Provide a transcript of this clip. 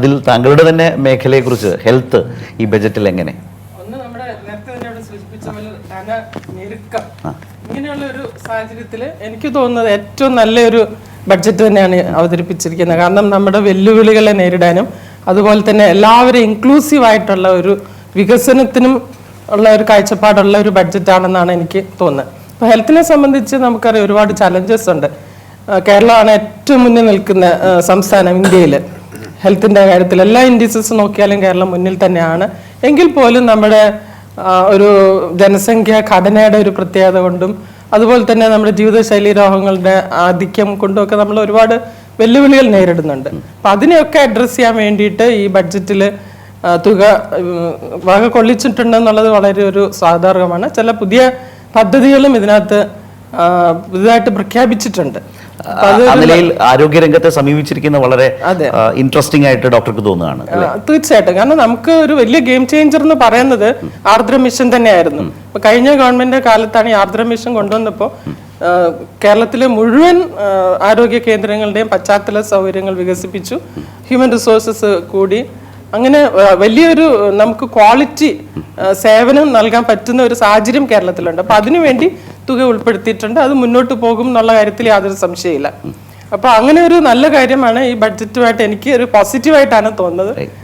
അതിൽ താങ്കളുടെ തന്നെ മേഖലയെക്കുറിച്ച് ഹെൽത്ത് ഈ ബജറ്റിൽ എങ്ങനെ? ഒന്ന് നമ്മുടെ നേരത്തെ തന്നെ അവിടെ സൂചിപ്പിച്ച പോലെ ധന ഞെരുക്കം. ഇങ്ങനെയുള്ള ഒരു സാഹചര്യത്തിൽ എനിക്ക് തോന്നുന്നത് ഏറ്റവും നല്ലൊരു ബഡ്ജറ്റ് തന്നെയാണ് അവതരിപ്പിച്ചിരിക്കുന്നത്. കാരണം നമ്മുടെ വെല്ലുവിളികളെ നേരിടാനും അതുപോലെ തന്നെ എല്ലാവരും ഇൻക്ലൂസീവ് ആയിട്ടുള്ള ഒരു വികസനത്തിനും ഉള്ള ഒരു കാഴ്ചപ്പാടുള്ള ഒരു ബഡ്ജറ്റ് ആണെന്നാണ് എനിക്ക് തോന്നുന്നത്. അപ്പോൾ ഹെൽത്തിനെ സംബന്ധിച്ച് നമുക്കറിയാം ഒരുപാട് ചലഞ്ചസ് ഉണ്ട്. കേരളമാണ് ഏറ്റവും മുന്നിൽ നിൽക്കുന്ന സംസ്ഥാനം ഇന്ത്യയിൽ ഹെൽത്തിന്റെ കാര്യത്തിൽ എല്ലാ ഇൻഡീസസ് നോക്കിയാലും കേരളം മുന്നിൽ തന്നെയാണ്. എങ്കിൽ പോലും നമ്മുടെ ഒരു ജനസംഖ്യ ഘടനയുടെ ഒരു പ്രത്യേകത കൊണ്ടും അതുപോലെ തന്നെ നമ്മുടെ ജീവിതശൈലി രോഗങ്ങളുടെ ആധിക്യം കൊണ്ടും ഒക്കെ നമ്മൾ ഒരുപാട് വെല്ലുവിളികൾ നേരിടുന്നുണ്ട്. അപ്പം അതിനെയൊക്കെ അഡ്രസ്സ് ചെയ്യാൻ വേണ്ടിയിട്ട് ഈ ബഡ്ജറ്റിൽ തുക വക കൊള്ളിച്ചിട്ടുണ്ടെന്നുള്ളത് വളരെ ഒരു സാധാരണമാണ് ചില പുതിയ പദ്ധതികളും ഇതിനകത്ത് പുതുതായിട്ട് പ്രഖ്യാപിച്ചിട്ടുണ്ട്. ആ നിലയിൽ ആരോഗ്യരംഗത്തെ സമീപിച്ചിരിക്കുന്ന വളരെ ഇൻട്രസ്റ്റിംഗ് ആയിട്ട് ഡോക്ടർക്ക് തോന്നുകയാണ് തീർച്ചയായിട്ടും. കാരണം നമുക്ക് ഒരു വലിയ ഗെയിം ചേഞ്ചർ എന്ന് പറയുന്നത് ആർദ്ര മിഷൻ തന്നെയായിരുന്നു. ഇപ്പൊ കഴിഞ്ഞ ഗവൺമെന്റ് കാലത്താണ് ഈ ആർദ്ര മിഷൻ കൊണ്ടുവന്നപ്പോൾ കേരളത്തിലെ മുഴുവൻ ആരോഗ്യ കേന്ദ്രങ്ങളുടെയും പശ്ചാത്തല സൗകര്യങ്ങൾ വികസിപ്പിച്ചു. ഹ്യൂമൻ റിസോഴ്സസ് കൂടി. അങ്ങനെ വലിയൊരു നമുക്ക് ക്വാളിറ്റി സേവനം നൽകാൻ പറ്റുന്ന ഒരു സാഹചര്യം കേരളത്തിലുണ്ട്. അപ്പൊ അതിനുവേണ്ടി തുക ഉൾപ്പെടുത്തിയിട്ടുണ്ട്. അത് മുന്നോട്ട് പോകും എന്നുള്ള കാര്യത്തിൽ യാതൊരു സംശയമില്ല അപ്പൊ അങ്ങനെ ഒരു നല്ല കാര്യമാണ് ഈ ബഡ്ജറ്റുമായിട്ട് എനിക്ക് ഒരു പോസിറ്റീവായിട്ടാണ് തോന്നുന്നത്.